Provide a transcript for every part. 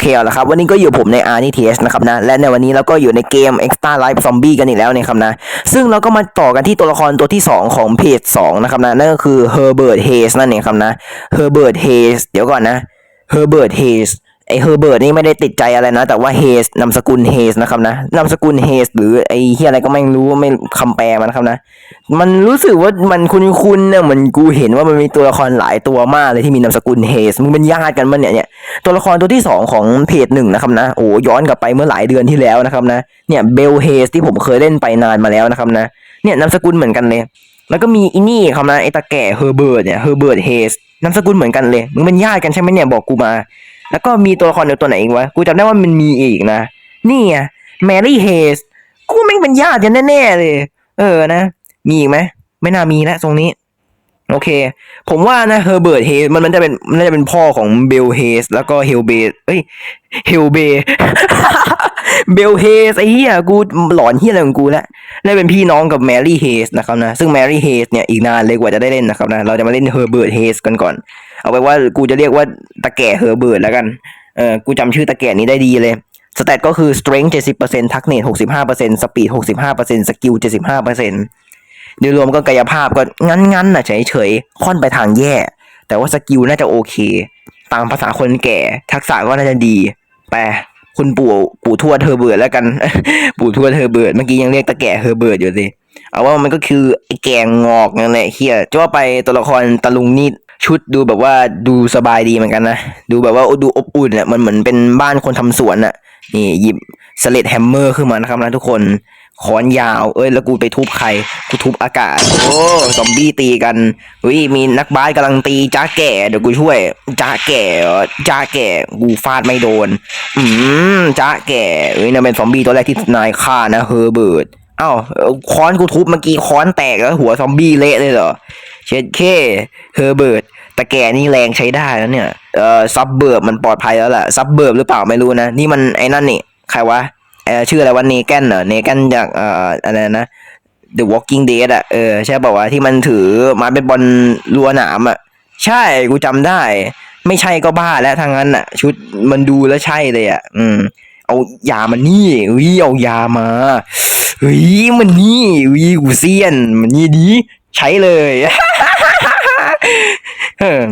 เคเอาละครับวันนี้ก็อยู่ผมใน r t t s นะครับนะและในวันนี้เราก็อยู่ในเกม Extra Life Zombie กันอีกแล้วนะครับนะซึ่งเราก็มาต่อกันที่ตัวละครตัวที่ 2 ของเพจ2นะครับนะนั่นก็คือ Herbert Hayes นั่นเองครับนะ Herbert Hayes เดี๋ยวก่อนนะ Herbert Hayes เฮอร์เบิร์ตนี่ไม่ได้ติดใจอะไรนะ แต่ว่าเฮสนามสกุลเฮสนะครับนะนามสกุลเฮสหรือไอเฮียอะไรก็ไม่รู้ไม่คำแปลมันนะครับนะ มันรู้สึกว่ามันคุ้นๆเนี่ยเหมือนกูเห็นว่ามันมีตัวละครหลายตัวมากเลยที่มีนามสกุลเฮสมึงเป็นญาติกันมั้เนี่ยเนี่ยตัวละครตัวที่สองของเพจหนึ่งนะครับนะโอ้ย้อนกลับไปเมื่อหลายเดือนที่แล้วนะครับนะเนี่ยเบลเฮสที่ผมเคยเล่นไปนานมาแล้วนะครับนะเนี่ยนามสกุลเหมือนกันเลยแล้วก็มีอินี่ครับนะไอตาแก่เฮอร์เบิร์ตเนี่ยเฮอร์เบิร์ตเฮสนามสกุลเหมือนกันเลย มึงเป็นญาติกันใช่ไหมเนี่ยบอกกูมา แล้วก็มีตัวละครเดียวตัวไหนอีกวะ กูจำได้ว่ามันมีอีกนะ นี่ไงแมรี่เฮส กูแม่งเป็นญาติกันแน่ๆเลย เออนะ มีอีกไหม ไม่น่ามีแล้วตรงนี้ โอเค ผมว่านะเฮอร์เบิร์ตเฮสมันมันจะเป็นมันจะเป็นพ่อของเบลเฮสแล้วก็เฮลเบเอ้ยเฮลเบเบลเฮสไอ้เหี้ยกูหลอนเหี้ยอะไรของกูแล้วได้เป็นพี่น้องกับแมรี่เฮสนะครับนะ ซึ่งแมรี่เฮสเนี่ยอีกนานเลยกว่าจะได้เล่นนะครับนะ เราจะมาเล่นเฮอร์เบิร์ตเฮสกันก่อน เอาไว้ว่ากูจะเรียกว่าตะแก่เฮอร์เบิร์ตแล้วกัน เออกูจำชื่อตะแก่นี้ได้ดีเลยสเตตก็คือ strength 70%ทักเนต65% speed 65% skill 75% โดยรวมก็กายภาพก็งั้นๆน่ะเฉยๆค่อนไปทางแย่ แต่ว่าสกิลน่าจะโอเค ตามภาษาคนแก่ ทักษะก็น่าจะดี แต่คุณปู่ปู่ทวดเฮอเบิร์ตแล้วกัน ปู่ทวดเฮอเบิร์ตเมื่อกี้ยังเรียกตะแก่เฮอเบิร์ตอยู่สิเอาว่ามันก็คือไอ้แกงงอกนั่นแหละเฮียจะว่าไปตัวละครตะลุงนี่ชุดดูแบบว่าดูสบายดีเหมือนกันนะ ดูแบบว่าดูอบอุ่นอะมันเหมือนเป็นบ้านคนทำสวนอะ นี่หยิบสเลดแฮมเมอร์ขึ้นมานะครับนะทุกคนขอนยาวเอ้ยแล้วกูไปทุบใครกูทุบอากาศ โอ้ซอมบี้ตีกันเฮ้ยมีนักบาสกำลังตีจ้าแก่เดี๋ยวกูช่วยจ้าแก่จ้าแก่กูฟาดไม่โดน อืมจ้าแก่เฮ้ยนั่นเป็นซอมบี้ตัวแรกที่นายฆ่านะเฮอร์เบิร์ตอ้าวค้อนกูทุบเมื่อกี้ค้อนแตกแล้วหัวซอมบี้เละเลยเหรอเช็ดเคเฮอร์เบิร์ต ตะแกนี่แรงใช้ได้แล้วเนี่ย เอ่อซับเบิร์บมันปลอดภัยแล้วล่ะซับเบิร์บหรือเปล่าไม่รู้นะ นี่มันไอ้นั่นนี่ ใครวะเออชื่ออะไรวะเนแกนเหรอเนแกนจากเอ่ออะไรนะ The Walking Dead อะเออใช่ป่าวะที่มันถือมาเป็นบอลลัวหนามอะใช่กูจำได้ ไม่ใช่ก็บ้าแล้วทางนั้นอะชุดมันดูแล้วใช่เลยอะอืม เอายามานี่เฮ้ยเอายามาเฮ้ยมันนี่วีกูเซียน มันนี่ดีใช้เลย เออ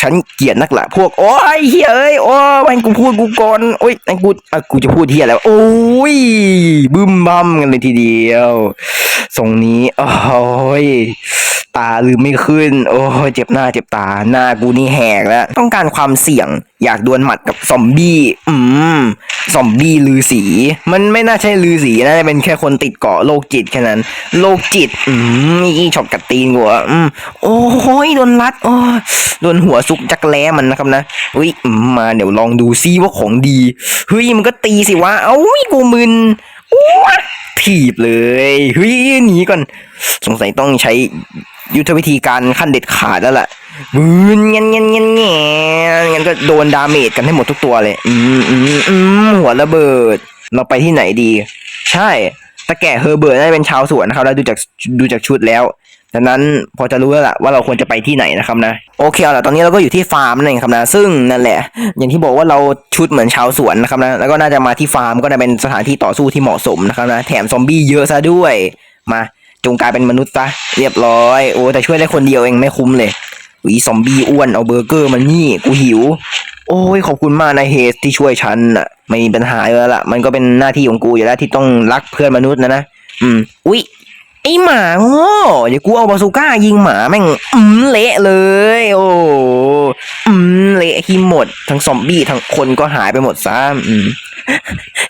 ฉันเกลียดนักละพวกโอ้ยเฮ้ยเอ้ยโอ้ยแม่งกูพูดกูก่อนโอ้ยไอ้กูอะกูจะพูดเฮียแล้วโอ้ยบึ้มบัมกันเลยทีเดียวทรงนี้โอ้ยตาลืมไม่ขึ้น โอ้ยเจ็บหน้าเจ็บตาหน้ากูนี่แหกแล้ว ต้องการความเสี่ยง อยากดวลหมัดกับซอมบี้อืมซอมบี้ลือสี มันไม่น่าใช่ลือสีนะเป็นแค่คนติดเกาะโรคจิตแค่นั้นโรคจิต อืมนี่ช็อตกัดตีนกูอะอืมโอ้ยโดนรัดโอ้โดนหัวซุกจักแล้มันนะครับนะอุ้ยอืมมาเดี๋ยวลองดูซิว่าของดีเฮ้ยมันก็ตีสิวะเอ้ากูมึนโอ้ยถีบเลยเฮ้ยหนีก่อน สงสัยต้องใช้ยุทธวิธีการขั้นเด็ดขาดแล้วล่ะ บืนเงี้ยเงี้ยเงี้ยเงี้ยงั้นก็โดนดาเมจกันให้หมดทุกตัวเลย อืมอืมอืมหัวระเบิด เราไปที่ไหนดี ใช่ตะแก่เฮอร์เบิร์ตน่าจะเป็นชาวสวนนะครับแล้วดูจากดูจากชุดแล้วดังนั้นพอจะรู้แล้วล่ะว่าเราควรจะไปที่ไหนนะครับนะโอเคเอาล่ะตอนนี้เราก็อยู่ที่ฟาร์มนั่นเองครับนะซึ่งนั่นแหละ อย่างที่บอกว่าเราชุดเหมือนชาวสวนนะครับนะแล้วก็น่าจะมาที่ฟาร์มก็จะเป็นสถานที่ต่อสู้ที่เหมาะสมนะครับนะแถมซอมบี้เยอะซะด้วยมาจงกลายเป็นมนุษย์ซะเรียบร้อยโอ้แต่ช่วยได้คนเดียวเองไม่คุ้มเลย วีซอมบี้อ้วนเอาเบอร์เกอร์มานี่กูหิว โอ้ยขอบคุณมากนะเฮสที่ช่วยฉันน่ะ ไม่มีปัญหาอยู่แล้วล่ะ มันก็เป็นหน้าที่ของกูอยู่แล้วที่ต้องรักเพื่อนมนุษย์นะนะอืมอุ๊ยไอหมาโง่เดี๋ยวกูเอาบาซูก้ายิงหมาแม่งอืมเละเลย โอ้อืมเละที่หมด ทั้งซอมบี้ทั้งคนก็หายไปหมดซะอืม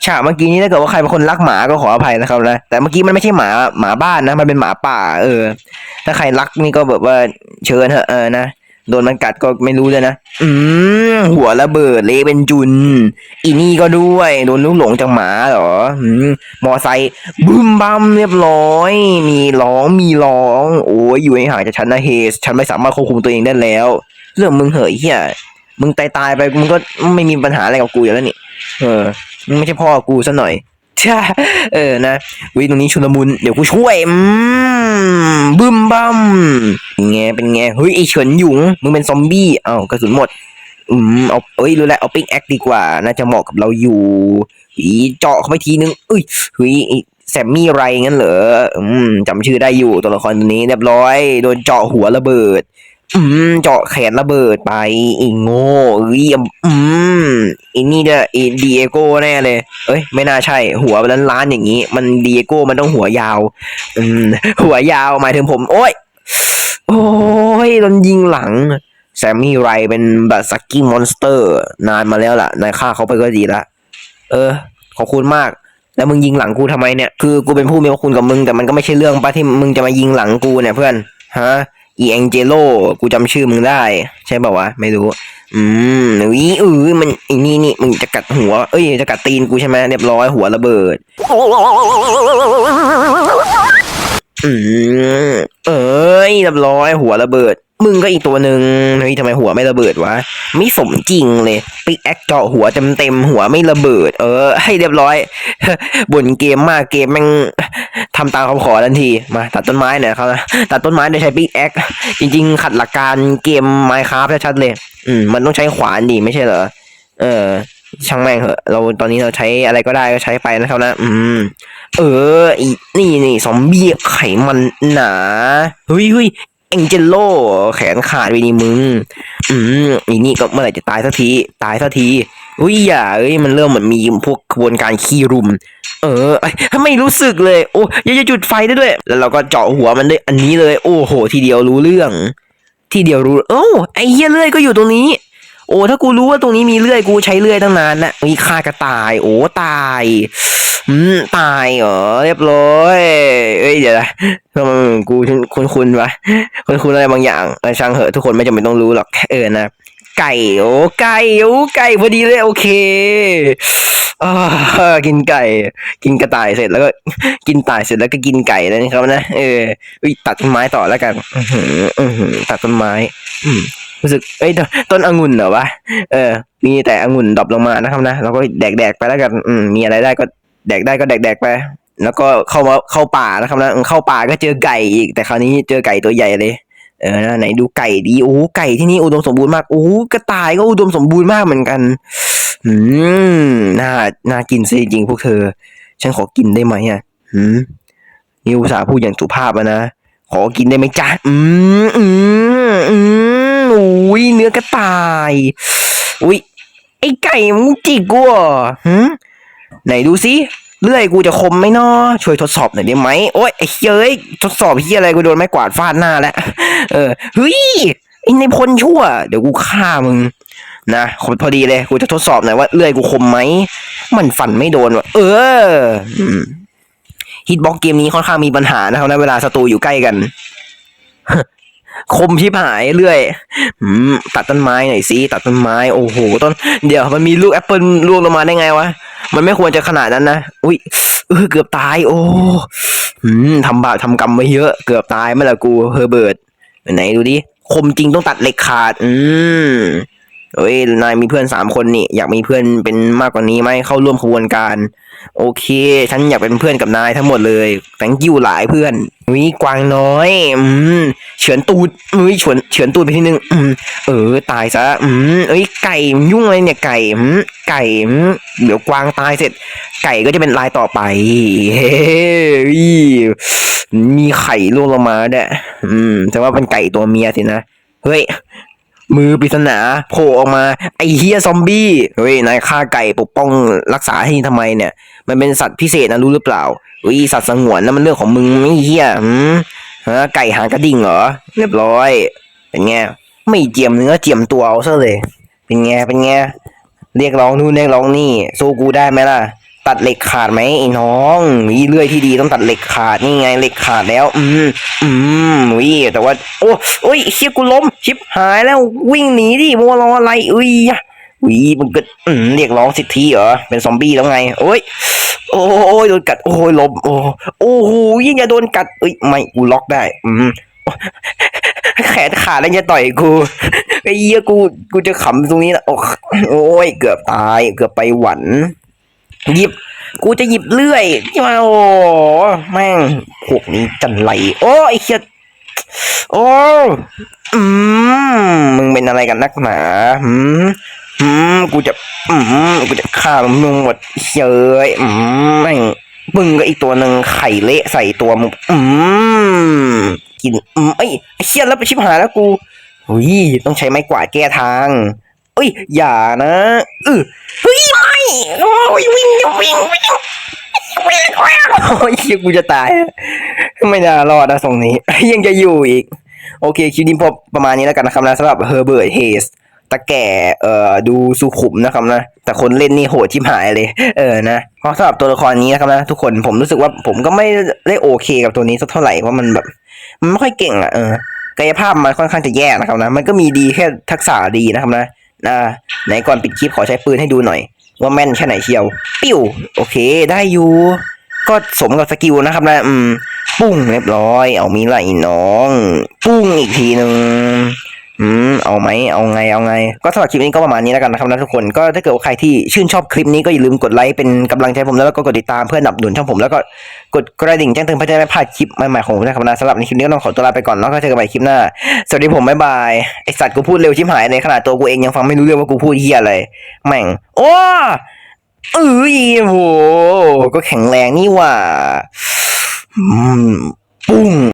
ฉากเมื่อกี้นี้ถ้าเกิดว่าใครเป็นคนรักหมาก็ขออภัยนะครับนะแต่เมื่อกี้มันไม่ใช่หมาหมาบ้านนะ มันเป็นหมาป่า เออ ถ้าใครรักนี่ก็แบบว่า เชิญเถอะเออนะโดนมันกัดก็ไม่รู้เลยนะ อืมหัวระเบิดเละเป็นจุน อีนี่ก็ด้วย โดนลูกหลงจากหมาเหรอ อืมมอไซค์บึ้มบัมเรียบร้อย มีร้องมีร้อง โอ้ยอยู่ให้ห่างจากฉันนะเฮส ฉันไม่สามารถควบคุมตัวเองได้แล้ว เรื่องมึงเหยเฮียมึงตายตายไป มึงก็ไม่มีปัญหาอะไรกับกูอยู่แล้วนี่ เออ มึงไม่ใช่พ่อกูซะหน่อย เออนะวิตรงนี้ชุลมุนเดี๋ยวกูช่วยอืมบึ้มบัมเป็นไงเป็นไงเฮ้ยไอเฉินหยุงมึงเป็นซอมบี้เอ้ากระสุนหมดอืมเอาเอ้ยรู้แล้วเอาปิกแอคดีกว่า น่าจะเหมาะกับเราอยู่อีเจาะเข้าไปทีนึงเอ้ยเฮ้ยแซมมี่ไรงั้นเหรออืมจำชื่อได้อยู่ตัวละครตัวนี้เรียบร้อย โดนเจาะหัวระเบิด อืมเจาะแขนระเบิดไปอีโง่เอ้ยอืมอีนี่เด้ออีดีเอโก้แน่เลย เอ้ย ไม่น่าใช่ หัวล้านล้านๆอย่างนี้ มันดีเอโก้มันต้องหัวยาว อืม หัวยาวหมายถึงผม โอ้ย โอ้ยโดนยิงหลัง แซมมี่ไรเป็นแบบซักกิ้มอนสเตอร์ นานมาแล้วล่ะ นายฆ่าเขาไปก็ดีละ เออ ขอบคุณมากแล้วมึงยิงหลังกูทำไมเนี่ย คือกูเป็นผู้มีพระคุณกับมึงแต่มันก็ไม่ใช่เรื่องปะที่มึงจะมายิงหลังกูเนี่ยเพื่อน ฮะ อีแองเจโลกูจำชื่อมึงได้ ใช่ป่าวะ ไม่รู้ อืมวิเออมันไอ้นี่นี่มึงจะกัดหัว เอ้ยจะกัดตีนกูใช่ไหมเรียบร้อยหัวระเบิด อืมเอ้ยเรียบร้อยหัวระเบิด มึงก็อีกตัวหนึ่งเฮ้ยทำไมหัวไม่ระเบิดวะ ไม่สมจริงเลยปิกแอคเจาะหัวเต็มเต็มๆหัวไม่ระเบิด เออ ให้เรียบร้อยบ่นเกมมากเกมแม่งทำตามคำขอทันที มา ตัดต้นไม้หน่อยครับนะตัดต้นไม้โดยใช้ปิกแอคจริง ๆ ขัดหลักการเกมไมค์คราฟชัดๆเลย อืม มันต้องใช้ขวานดีไม่ใช่เหรอ เออ ช่างแม่งเหอะ เราตอนนี้เราใช้อะไรก็ได้ก็ใช้ไปนะครับนะ อืม เอออีนี่นี่ซอมบี้ไขมันหนาเฮ้ยเฮ้ย อ็งเจโลแขนขาดไปนี่มึง อืมอีนี่ก็เมื่อไหร่จะตายสักที ตายสักทีอุ้ยอย่าเอ้ยมันเริ่มเหมือนมีพวกขบวนการขี้รุม เออไอ้ไม่รู้สึกเลย โอ้ยงจะจุดไฟได้ด้วย แล้วเราก็เจาะหัวมันด้วยอันนี้เลย โอ้โห ทีเดียวรู้เรื่อง ทีเดียวรู้โอ้าไอ้เหี้ยเลื่อยก็อยู่ตรงนี้ โอ้ถ้ากูรู้ว่าตรงนี้มีเลื่อยกูใช้เลื่อยตั้งนานนะมีฆ่ากระต่าย โอ้ตาย อืมตายเหรอเรียบร้อยเอ้ยเดี๋ยวนะทำไมกูคุ้นคุ้นๆวะคุ้นคุ้นๆอะไรบางอย่างเอช่างเหอะทุกคนไม่จำเป็นต้องรู้หรอกเออนะไก่โอ้ไก่โอ้ไก่พอดีเลยโอเคอ่ากินไก่ กินกระต่ายเสร็จแล้วก็กินต่ายเสร็จแล้วก็กินไก่แล้วนะครับนะเออตัดต้นไม้ต่อแล้วกันตัดต้นไม้รู้สึกเอ้ยต้นต้นองุ่นเหรอวะเออ มีแต่องุ่นดรอปลงมานะครับนะเราก็แดกแดกๆไปแล้วกัน อืมมีอะไรได้ก็ แดกได้ก็แดกแดกไป แล้วก็เข้ามาเข้าป่านะครับนะเข้าป่าก็เจอไก่อีกแต่คราวนี้เจอไก่ตัวใหญ่เลย เออนะไหนดูไก่ดีโอ้ไก่ที่นี่อุดมสมบูรณ์มากโอ้กระต่ายก็อุดมสมบูรณ์มากเหมือนกัน อืมน่าน่ากินซะจริงๆพวกเธอ ฉันขอกินได้ไหมอะอืมนี่อุตส่าห์พูดอย่างสุภาพอะนะขอกินได้ไหมจ๊ะ อืมอืมอืมอุ้ยเนื้อกระต่าย อุ้ยไอ้ไก่มึงจิกกูเหรอหืม ไหนดูสิเลื่อยกูจะคมไหมนาะช่วยทดสอบหน่อยได้ไหมโอ้ยไอ้เฮ้ยทดสอบเฮียอะไรกูโดนไม้กวาดฟาดหน้าแล้วเออเฮ้ยไอ้ในพลชั่ว เดี๋ยวกูฆ่ามึงนะพอดีเลยกูจะทดสอบหน่อยว่าเลื่อยกูคมไหมมันฟันไม่โดนว่ะเออฮิตบ็อกเกมนี้ค่อนข้างมีปัญหานะครับในเวลาศัตรูอยู่ใกล้กันคมชิบหายเรื่อยตัดต้นไม้หน่อยสิตัดต้นไม้ โอ้โหต้น เดี๋ยวมันมีลูกแอปเปิลร่วงลงมาได้ไงวะ มันไม่ควรจะขนาดนั้นนะ อุ้ยเออเกือบตาย โอ้อืมทำบาปทำกรรมไว้เยอะ เกือบตายเมื่อไหร่กูเฮอร์เบิร์ตไหนดูดิ คมจริงต้องตัดเหล็กขาด อืม เอ้ยนายมีเพื่อนสามคนนี่ อยากมีเพื่อนเป็นมากกว่านี้ไหมเข้าร่วมขบวนการ โอเค ฉันอยากเป็นเพื่อนกับนายทั้งหมดเลย thank you หลายเพื่อนวิกวางน้อย อืมเฉือนตูดวิเฉือนเฉือนตูดไปทีนึงอืมเออ ตายซะอืมเอ้ยไก่ยุ่งอะไรเนี่ยไก่อืมไก่อืมเดี๋ยวกวางตายเสร็จ ไก่ก็จะเป็นลายต่อไปเฮ้ยมีไข่ร่วงลงมาด้วยอืมแต่ว่าเป็นไก่ตัวเมียสินะเฮ้ย มือปริศนาโผล่ออกมา ไอเฮียซอมบี้เฮ้ยนายฆ่าไก่ปกป้องรักษาให้ทำไมเนี่ย มันเป็นสัตว์พิเศษนะรู้หรือเปล่าเฮ้ยสัตว์สงวนนะมันเรื่องของมึงไม่เฮียหืมฮะไก่หางกระดิ่งเหรอเรียบร้อยเป็นไงไม่เจียมเนื้อเจียมตัวเอาซะเลย เป็นไงเป็นไงเรียกร้องนู่นเรียกร้องนี่สู้กูได้ไหมล่ะ ตัดเหล็กขาดไหมไอ้น้องมีเลื่อยที่ดีต้องตัดเหล็กขาดนี่ไงเหล็กขาดแล้ว อืมอืมวิแต่ว่า โอ้โอ้ยเชี่ยกูล้มชิบหายแล้ววิ่งหนีดิมัวรออะไรอุ้ยอะวิมึงก็อืมเรียกร้องสิทธิเหรอเป็นซอมบี้แล้วไงโอ้ยโอ้ยโดนกัดโอ้ยล้มโอ้โอ้โหยิ่งจะโดนกัดเอ้ยไม่กูล็อกได้ อืมแขนขาดแล้วจะต่อยกูไอ้เหี้ยกูกูจะขำตรงนี้นะโอ้โอ้ยเกือบตายเกือบไปหวัน หยิบ กูจะหยิบเลื่อยมาโอ้แม่งพวกนี้จันไรโอ้ไอ้เหี้ยโอ้อืมมึงเป็นอะไรกันนักหนาหืมหืมกูจะอืมกูจะฆ่ามึงหมดเฉยอืมแม่งมึงก็อีกตัวหนึ่งไข่เละใส่ตัวมึงอืมกินอืมเอ้ไอ้เชี่ยแล้วไปชิบหายแล้วกูหุยต้องใช้ไม้กวาดแก้ทาง เอ้ย อย่านะเออเฮ้ยไม่โอ้ยวิ่งวิ่งวิ่งวิ่งโอ้ยเหี้ยกูจะตายไม่น่ารอดนะตรงนี้ ยังจะอยู่อีก โอเคคลิปนี้พอประมาณนี้แล้วกันนะครับนะสำหรับ Herbert Hayes ตะแก่เอ่อดูสุขุมนะครับนะ แต่คนเล่นนี่โหดชิบหายเลย เออนะเพราะสำหรับตัวละครนี้นะครับนะทุกคนผมรู้สึกว่าผมก็ไม่ได้โอเคกับตัวนี้สักเท่าไหร่เพราะมันแบบ มันไม่ค่อยเก่งอะเออกายภาพมันค่อนข้างจะแย่นะครับนะ มันก็มีดีแค่ทักษะดีนะครับนะ อ่าไหนก่อนปิดคลิปขอใช้ปืนให้ดูหน่อย ว่าแม่นแค่ไหนเชียว ปิ้ว โอเค ได้อยู่ ก็สมกับสกิลนะครับนะ อืม ปุ้งเรียบร้อย เอามีไหน้อง ปุ้งอีกทีหนึ่ง อืมเอาไหมเอาไงเอาไง ก็สำหรับคลิปนี้ก็ประมาณนี้แล้วกันนะครับนะทุกคนก็ถ้าเกิดว่าใครที่ชื่นชอบคลิปนี้ก็อย่าลืมกดไลค์เป็นกำลังใจผมแล้วก็กดติดตามเพื่อสนับสนุนช่องผมแล้วก็กดกระดิ่งแจ้งเตือนเพื่อจะไม่พลาดคลิปใหม่ๆของผมนะครับนะสำหรับในคลิปนี้ก็ต้องขอตัวลาไปก่อนแล้วก็เจอกันใหม่คลิปหน้าสวัสดีผมบ๊ายบายไอสัตว์กูพูดเร็วชิบหายเลยขนาดตัวกูเองยังฟังไม่รู้เรื่องว่ากูพูดเฮียอะไรแม่งโอ้เอ้ยโหก็แข็งแรงนี่ว่าอืมปุ้ง